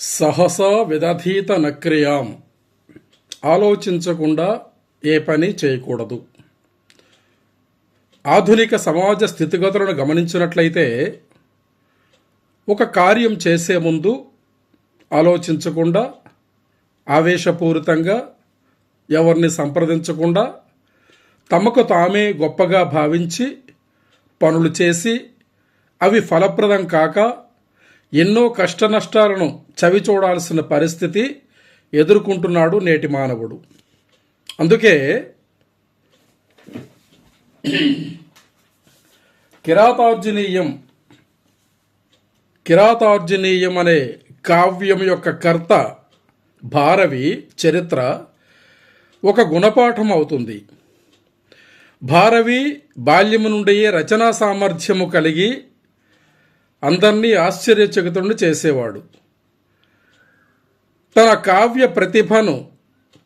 సహసా విదధీత నక్రియాం. ఆలోచించకుండా ఏ పని చేయకూడదు. ఆధునిక సమాజ స్థితిగతులను గమనించినట్లయితే ఒక కార్యం చేసే ముందు ఆలోచించకుండా ఆవేశపూరితంగా ఎవరిని సంప్రదించకుండా తమకు తామే గొప్పగా భావించి పనులు చేసి అవి ఫలప్రదం కాక ఎన్నో కష్టనష్టాలను చవి చూడాల్సిన పరిస్థితి ఎదుర్కొంటున్నాడు నేటి మానవుడు. అందుకే కిరాతార్జునీయం కిరాతార్జునీయం అనే కావ్యం యొక్క కర్త భారవి చరిత్ర ఒక గుణపాఠం అవుతుంది. భారవి బాల్యము నుండి రచనా సామర్థ్యము కలిగి అందరినీ ఆశ్చర్యచకితుడిని చేసేవాడు. తన కావ్య ప్రతిభను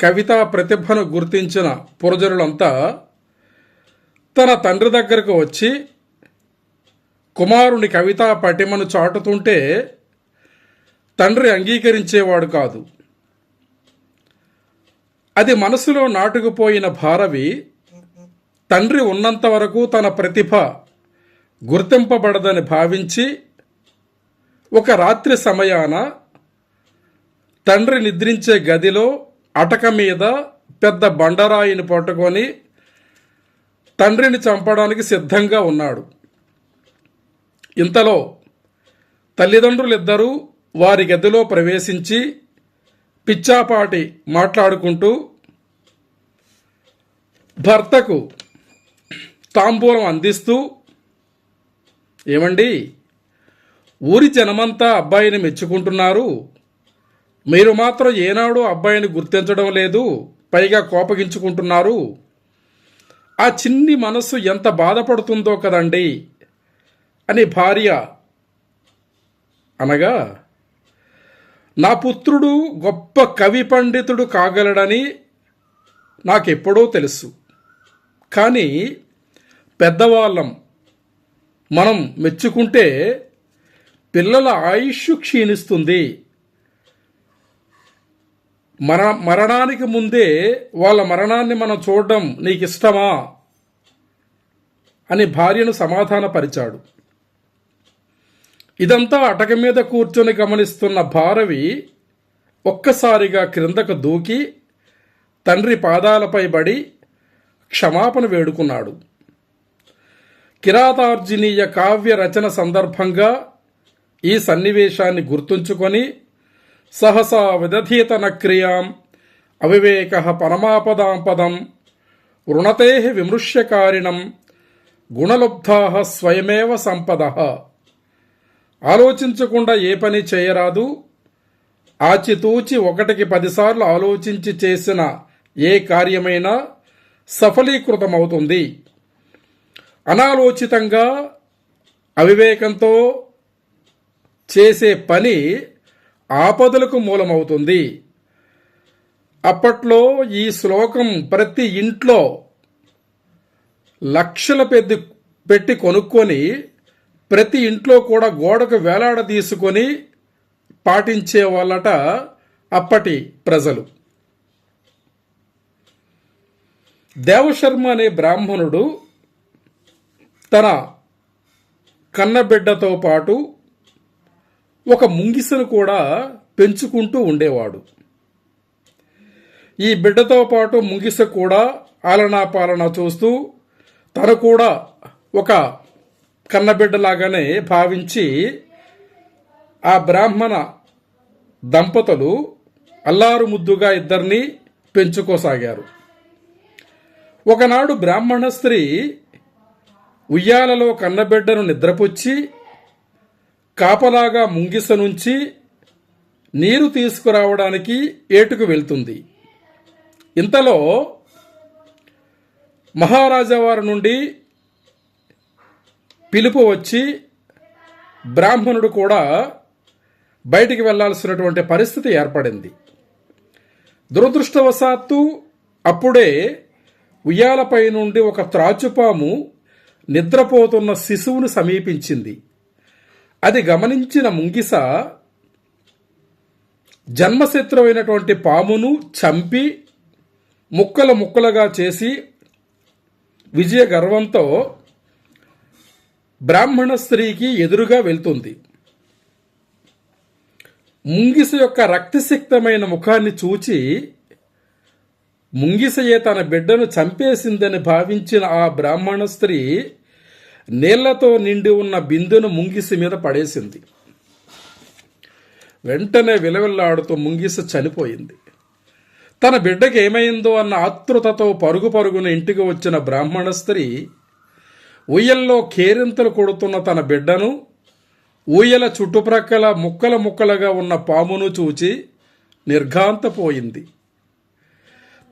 కవితా ప్రతిభను గుర్తించిన పురజనులంతా తన తండ్రి దగ్గరకు వచ్చి కుమారుని కవితా పటిమను చాటుతుంటే తండ్రి అంగీకరించేవాడు కాదు. అది మనసులో నాటుకుపోయిన భారవి తండ్రి ఉన్నంత వరకు తన ప్రతిభ గుర్తింపబడదని భావించి ఒక రాత్రి సమయాన తండ్రి నిద్రించే గదిలో అటక మీద పెద్ద బండరాయిని పట్టుకొని తండ్రిని చంపడానికి సిద్ధంగా ఉన్నాడు. ఇంతలో తల్లిదండ్రులిద్దరూ వారి గదిలో ప్రవేశించి పిచ్చాపాటి మాట్లాడుకుంటూ భర్తకు తాంబూలం అందిస్తూ ఏమండి ఊరి జనమంతా అబ్బాయిని మెచ్చుకుంటున్నారు మీరు మాత్రం ఏనాడు అబ్బాయిని గుర్తించడం లేదు. పైగా కోపగించుకుంటున్నారు. ఆ చిన్ని మనస్సు ఎంత బాధపడుతుందో కదండి అని భార్య అనగా నా పుత్రుడు గొప్ప కవి పండితుడు కాగలడని నాకెప్పుడో తెలుసు. కానీ పెద్దవాళ్ళం మనం మెచ్చుకుంటే పిల్లల ఆయుష్ క్షీణిస్తుంది. మర మరణానికి ముందే వాళ్ళ మరణాన్ని మనం చూడడం నీకు ఇష్టమా అని భార్యను సమాధానపరిచాడు. ఇదంతా అటక మీద కూర్చొని గమనిస్తున్న భారవి ఒక్కసారిగా క్రిందకు దూకి తండ్రి పాదాలపై బడి క్షమాపణ వేడుకున్నాడు. కిరాతార్జునీయ కావ్య రచన సందర్భంగా ఈ సన్నివేశాన్ని గుర్తుంచుకొని సహసా విదధీత క్రియాం అవివేక పరమాపదాం పదం వృణతే విమృశ్యకారిణం గుణలుబ్ధా స్వయమేవ సంపద. ఆలోచించకుండా ఏ పని చేయరాదు. ఆచితూచి ఒకటికి పదిసార్లు ఆలోచించి చేసిన ఏ కార్యమైనా సఫలీకృతమవుతుంది. అనాలోచితంగా అవివేకంతో చేసే పని ఆపదలకు మూలమవుతుంది. అప్పట్లో ఈ శ్లోకం ప్రతి ఇంట్లో లక్షల పెద్ది పెట్టి కొనుక్కొని ప్రతి ఇంట్లో కూడా గోడకు వేలాడ తీసుకొని పాటించే వాళ్ళట అప్పటి ప్రజలు. దేవశర్మ అనే బ్రాహ్మణుడు తన కన్నబిడ్డతో పాటు ఒక ముంగిసను కూడా పెంచుకుంటూ ఉండేవాడు. ఈ బిడ్డతో పాటు ముంగిస కూడా ఆలనా పాలన చూస్తూ తను కూడా ఒక కన్నబిడ్డలాగానే భావించి ఆ బ్రాహ్మణ దంపతులు అల్లారు ముద్దుగా ఇద్దరిని పెంచుకోసాగారు. ఒకనాడు బ్రాహ్మణ స్త్రీ ఉయ్యాలలో కన్నబిడ్డను నిద్రపుచ్చి కాపలాగా ముంగిస నుంచి నీరు తీసుకురావడానికి ఏటుకు వెళ్తుంది. ఇంతలో మహారాజా వారి నుండి పిలుపు వచ్చి బ్రాహ్మణుడు కూడా బయటికి వెళ్ళాల్సినటువంటి పరిస్థితి ఏర్పడింది. దురదృష్టవశాత్తు అప్పుడే ఉయ్యాలపై నుండి ఒక త్రాచుపాము నిద్రపోతున్న శిశువును సమీపించింది. అది గమనించిన ముంగిస జన్మశత్రువైనటువంటి పామును చంపి ముక్కలు ముక్కలుగా చేసి విజయ గర్వంతో బ్రాహ్మణ స్త్రీకి ఎదురుగా వెళ్తుంది. ముంగిస యొక్క రక్తసిక్తమైన ముఖాన్ని చూచి ముంగిసయే తన బిడ్డను చంపేసిందని భావించిన ఆ బ్రాహ్మణ స్త్రీ నీళ్ళతో నిండి ఉన్న బిందెను ముంగిసి మీద పడేసింది. వెంటనే విలవిల్లాడుతూ ముంగిసి చనిపోయింది. తన బిడ్డకి ఏమైందో అన్న ఆతృతతో పరుగు పరుగున ఇంటికి వచ్చిన బ్రాహ్మణ స్త్రీ ఉయ్యల్లో కేరింతలు కొడుతున్న తన బిడ్డను ఊయల చుట్టుప్రక్కల ముక్కల ముక్కలుగా ఉన్న పామును చూచి నిర్ఘాంతపోయింది.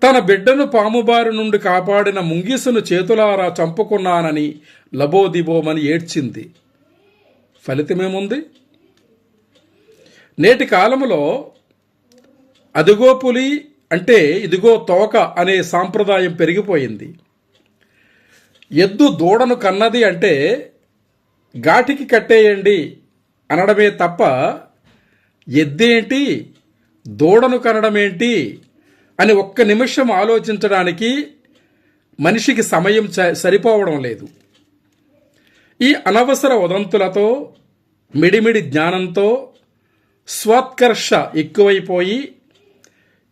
తన బిడ్డను పాముబారి నుండి కాపాడిన ముంగిసును చేతులారా చంపుకున్నానని లబోదిబోమని ఏడ్చింది. ఫలితమేముంది? నేటి కాలంలో అదిగో పులి అంటే ఇదిగో తోక అనే సాంప్రదాయం పెరిగిపోయింది. ఎద్దు దూడను కన్నది అంటే ఘాటికి కట్టేయండి అనడమే తప్ప ఎద్దేంటి? దూడను కనడమేంటి? అని ఒక్క నిమిషం ఆలోచించడానికి మనిషికి సమయం చ- సరిపోవడం లేదు. ఈ అనవసర ఉదంతులతో మిడిమిడి జ్ఞానంతో స్వాత్కర్ష ఎక్కువైపోయి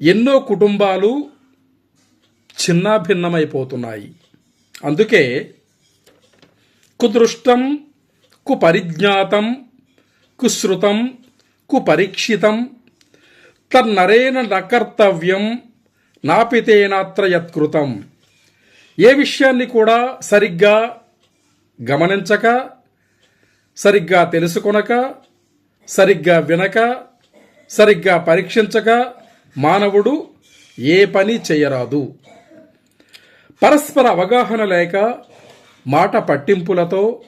ఎన్నో కుటుంబాలు చిన్నాభిన్నమైపోతున్నాయి అందుకే కుదృష్టం కుపరిజ్ఞాతం కుశ్రుతం కుపరీక్షితం తన్నరేన నకర్తవ్యం నాపితేనాత్ర యత్కృతం. ఏ విషయాన్ని కూడా సరిగ్గా గమనించక సరిగ్గా తెలుసుకొనక సరిగ్గా వినక సరిగ్గా పరీక్షించక మానవుడు ఏ పని చేయరాదు. పరస్పర అవగాహన లేక మాట పట్టింపులతో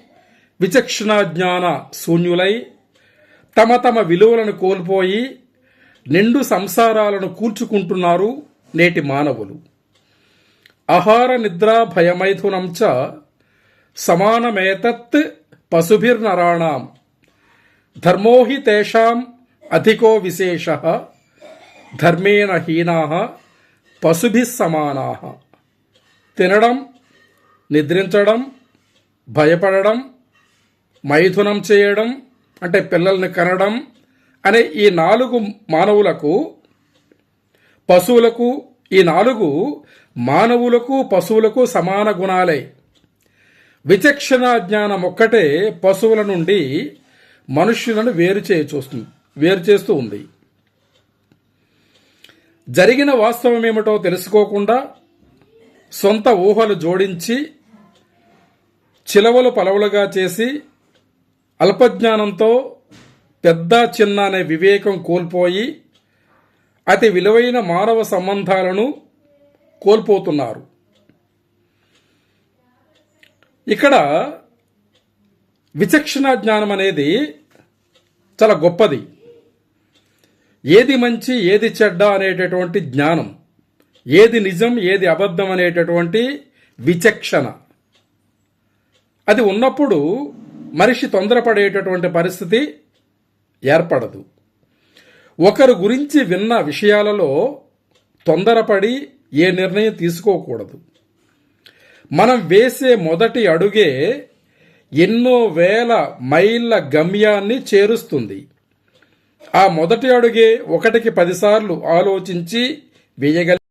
విచక్షణా జ్ఞాన శూన్యులై తమ తమ విలువలను కోల్పోయి నిండు సంసారాలను కూర్చుకుంటున్నారు నేటి మానవులు. ఆహార నిద్ర భయమైథునం చ సమానమేతత్ పశుభిర్నరాణాం. ధర్మో హి తేషాం అధికో విశేష. ధర్మేణ హీనా పశుభిः సమానా. తినడం నిద్రించడం భయపడడం మైథునం చేయడం అంటే పిల్లల్ని కనడం అనే ఈ నాలుగు మానవులకు పశువులకు ఈ నాలుగు మానవులకు పశువులకు సమాన గుణాలే. విచక్షణ జ్ఞానం ఒక్కటే పశువుల నుండి మనుష్యులను వేరు చేయ చూస్తుంది వేరు చేస్తూ ఉంది. జరిగిన వాస్తవం ఏమిటో తెలుసుకోకుండా సొంత ఊహలు జోడించి చిలవలు పలవలుగా చేసి అల్పజ్ఞానంతో పెద్ద చిన్న అనే వివేకం కోల్పోయి అతి విలువైన మానవ సంబంధాలను కోల్పోతున్నారు. ఇక్కడ విచక్షణ జ్ఞానం అనేది చాలా గొప్పది. ఏది మంచి ఏది చెడ్డ అనేటటువంటి జ్ఞానం ఏది నిజం ఏది అబద్ధం అనేటటువంటి విచక్షణ. అది ఉన్నప్పుడు మనిషి తొందరపడేటటువంటి పరిస్థితి ఏర్పడదు. ఒకరు గురించి విన్న విషయాలలో తొందరపడి ఏ నిర్ణయం తీసుకోకూడదు. మనం వేసే మొదటి అడుగే ఎన్నో వేల మైళ్ళ గమ్యాన్ని చేరుస్తుంది. ఆ మొదటి అడుగే ఒకటికి పదిసార్లు ఆలోచించి వేయగలి